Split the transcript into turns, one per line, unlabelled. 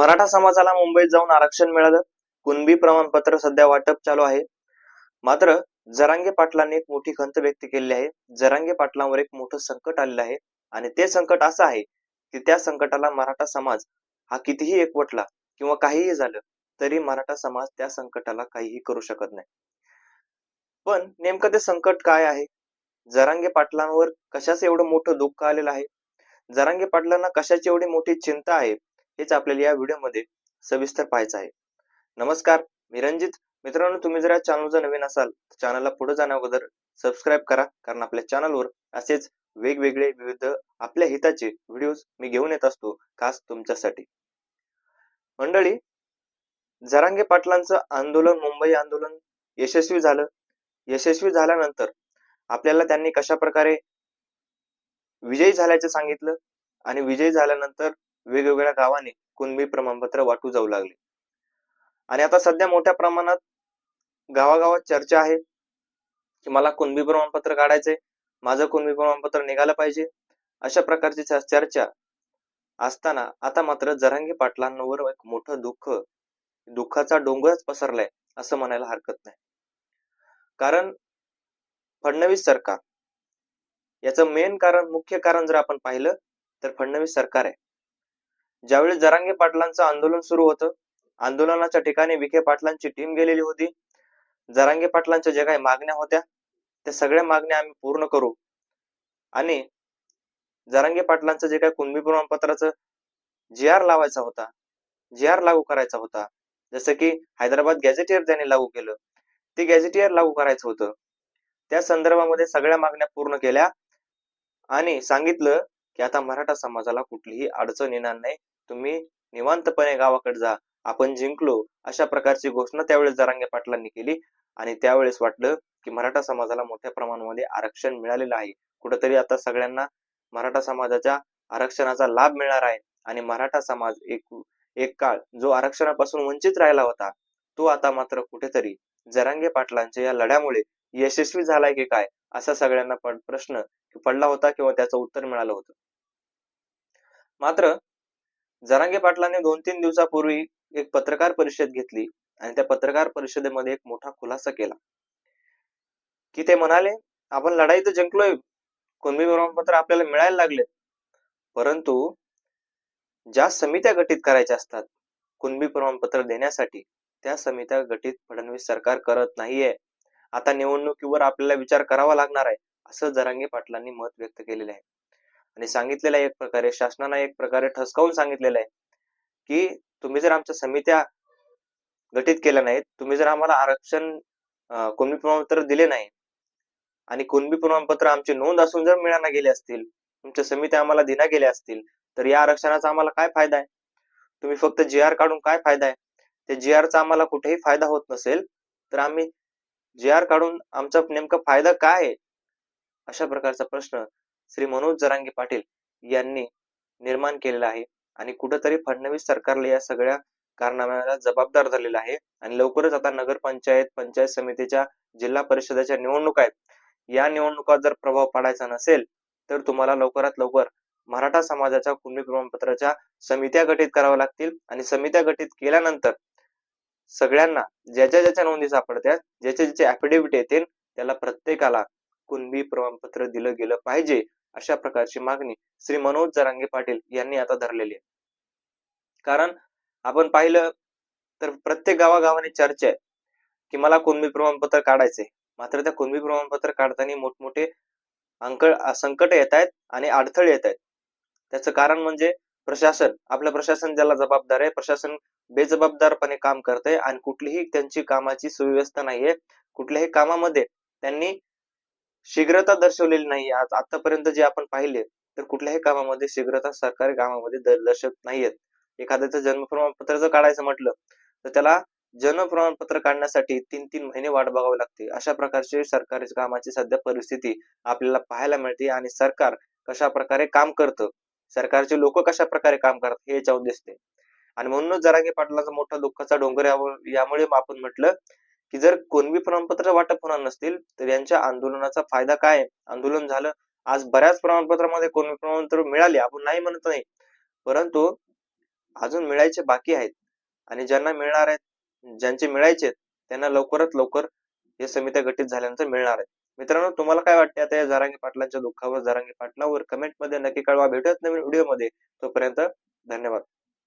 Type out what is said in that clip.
मराठा समाजाला मुंबईत जाऊन आरक्षण मिळालं. कुणबी प्रमाणपत्र सध्या वाटप चालू आहे. मात्र जरांगे पाटलांनी एक मोठी खंत व्यक्त केली आहे. जरांगे पाटलांवर एक मोठं संकट आलेलं आहे. आणि ते संकट असं आहे की त्या संकटाला मराठा समाज हा कितीही एकवटला किंवा काहीही झालं तरी मराठा समाज त्या संकटाला काहीही करू शकत नाही. पण नेमकं ते संकट काय आहे? जरांगे पाटलांवर कशाचं एवढं मोठं दुःख आलेलं आहे? जरांगे पाटलांना कशाची एवढी मोठी चिंता आहे? हेच आपल्याला या व्हिडिओमध्ये सविस्तर पाहायचं आहे. नमस्कार मी रंजित मित्रांनो तुम्ही जर या चॅनलचा नवीन असाल तर चॅनलला पुढे जाण्या अगोदर सबस्क्राईब करा कारण आपल्या चॅनलवर असेच वेगवेगळे विविध आपल्या हिताचे व्हिडिओज मी घेऊन येत असतो खास तुमच्यासाठी. मंडळी जरांगे पाटलांचं आंदोलन मुंबई आंदोलन यशस्वी झालं. यशस्वी झाल्यानंतर आपल्याला त्यांनी कशा प्रकारे विजयी झाल्याचे सांगितलं आणि विजयी झाल्यानंतर वेगवेगळ्या गावाने कुणबी प्रमाणपत्र वाटू जाऊ लागले. आणि आता सध्या मोठ्या प्रमाणात गावागावात चर्चा आहे की मला कुणबी प्रमाणपत्र काढायचंय माझं कुणबी प्रमाणपत्र निघालं पाहिजे अशा प्रकारची चर्चा असताना आता मात्र जरांगी पाटलांवर एक मोठं दुःख दुःखाचा डोंगरच पसरलाय असं म्हणायला हरकत नाही. कारण फडणवीस सरकार याचं मेन कारण मुख्य कारण जर आपण पाहिलं तर फडणवीस सरकार आहे. ज्यावेळी जरांगे पाटलांचं आंदोलन सुरू होतं आंदोलनाच्या ठिकाणी विखे पाटलांची टीम गेलेली होती. जरांगे पाटलांच्या ज्या काही मागण्या होत्या त्या सगळ्या मागण्या आम्ही पूर्ण करू. आणि जरांगे पाटलांचं जे काही कुणबी प्रमाणपत्राचं जी आर लावायचा होता जी आर लागू करायचा होता. जसं की हैदराबाद गॅझेटियर ज्यांनी लागू केलं ते गॅझेटियर लागू करायचं होतं. त्या संदर्भामध्ये सगळ्या मागण्या पूर्ण केल्या आणि सांगितलं की आता मराठा समाजाला कुठलीही अडचण येणार नाही. तुम्ही निवांतपणे गावाकडे जा. आपण जिंकलो अशा प्रकारची घोषणा त्यावेळेस जरांगे पाटलांनी केली आणि त्यावेळेस वाटलं की मराठा समाजाला मोठ्या प्रमाणामध्ये आरक्षण मिळालेलं आहे. कुठंतरी आता सगळ्यांना मराठा समाजाच्या आरक्षणाचा लाभ मिळणार आहे आणि मराठा समाज एक एक काळ जो आरक्षणापासून वंचित राहिला होता तो आता मात्र कुठेतरी जरांगे पाटलांच्या या लढ्यामुळे यशस्वी झालाय की काय असा सगळ्यांना प्रश्न पडला होता किंवा त्याचं उत्तर मिळालं होतं. मात्र जरांगे पाटलांनी दोन तीन दिवसापूर्वी एक पत्रकार परिषद घेतली आणि त्या पत्रकार परिषदेमध्ये एक मोठा खुलासा केला. की ते म्हणाले आपण लढाई तर जिंकलोय. कुणबी प्रमाणपत्र आपल्याला मिळायला लागले परंतु ज्या समित्या गठीत करायच्या असतात कुणबी प्रमाणपत्र देण्यासाठी त्या समित्या गठीत फडणवीस सरकार करत नाहीये. आता निवडणुकीवर आपल्याला विचार करावा लागणार आहे असं जरांगे पाटलांनी मत व्यक्त केलेलं आहे. आणि सांगितलेलं आहे एक प्रकारे शासनानं एक प्रकारे ठसकावून सांगितलेलं आहे की तुम्ही जर आमच्या समित्या गठीत केल्या नाहीत तुम्ही जर आम्हाला आरक्षण अं, कुणबी प्रमाणपत्र दिले नाही आणि कुणबी प्रमाणपत्र आमची नोंद असून जर मिळाना गेले असतील तुमच्या समित्या आम्हाला दिना गेल्या असतील तर या आरक्षणाचा आम्हाला काय फायदा आहे? तुम्ही फक्त जी आर काढून काय फायदा आहे? त्या जी आरचा आम्हाला कुठेही फायदा होत नसेल तर आम्ही जी आर काढून आमचा नेमका फायदा काय आहे? अशा प्रकारचा प्रश्न श्री मनोज जरांगे पाटील यांनी निर्माण केलेला आहे. आणि कुठंतरी फडणवीस सरकारला या सगळ्या कारनाम्याला जबाबदार झालेला आहे. आणि लवकरच आता नगरपंचायत पंचायत समितीच्या जिल्हा परिषदेच्या निवडणुका आहेत. या निवडणुकात जर प्रभाव पाडायचा नसेल तर तुम्हाला लवकरात लवकर मराठा समाजाच्या कुंडली प्रमाणपत्राच्या समित्या गठीत कराव्या लागतील. आणि समित्या गठीत केल्यानंतर सगळ्यांना ज्याच्या ज्याच्या नोंदी सापडत्या ज्याचे ज्याचे ऍफिडेव्हिट येतील त्याला प्रत्येकाला कुणबी प्रमाणपत्र दिलं गेलं पाहिजे. अशा प्रकारची मागणी श्री मनोज जरांगे पाटील यांनी आता धरलेली आहे. कारण आपण पाहिलं तर प्रत्येक गावागावाने चर्चा आहे की मला कुणबी प्रमाणपत्र काढायचे मात्र त्या कुणबी प्रमाणपत्र काढताना मोठमोठे अंक संकट येत आहेत आणि अडथळे येत आहेत. त्याचं कारण म्हणजे प्रशासन. आपलं प्रशासन ज्याला जबाबदार आहे प्रशासन बेजबाबदारपणे काम करत आहे आणि कुठलीही त्यांची कामाची सुव्यवस्था नाहीये. कुठल्याही कामामध्ये त्यांनी शीघ्रता दर्शवलेली नाही आज आतापर्यंत जे आपण पाहिले तर कुठल्याही कामामध्ये शीघ्रता सरकारी कामामध्ये दर्शवत नाहीयेत. एखाद्याचं जन्म प्रमाणपत्र जर काढायचं म्हटलं तर त्याला जन्म प्रमाणपत्र काढण्यासाठी तीन तीन महिने वाट बघावी लागते. अशा प्रकारची सरकारी कामाची सध्या परिस्थिती आपल्याला पाहायला मिळते आणि सरकार कशा प्रकारे काम करतं सरकारचे लोक कशा प्रकारे काम करतात हे याच्यावर दिसते. आणि म्हणूनच जरांगे पाटलाचा मोठा दुःखाचा डोंगर यावर- यामुळे आपण म्हटलं की जर कोणवी प्रमाणपत्र वाटप होणार नसतील तर यांच्या आंदोलनाचा फायदा काय आहे? आंदोलन झालं. आज बऱ्याच प्रमाणपत्रामध्ये कोणवी प्रमाणपत्र मिळाले आपण नाही म्हणत नाही. परंतु अजून मिळायचे बाकी आहेत. आणि ज्यांना मिळणार आहेत ज्यांचे मिळायचे त्यांना लवकरात लवकर हे समित्या गठीत झाल्यानंतर मिळणार आहे मित्रांनो तुम्हाला काय वाटते? आता या जरांगे पाटलांच्या दुःखावर जारांगी पाटलावर कमेंटमध्ये नक्की कळवा. भेटूयात नवीन व्हिडिओमध्ये. तोपर्यंत धन्यवाद.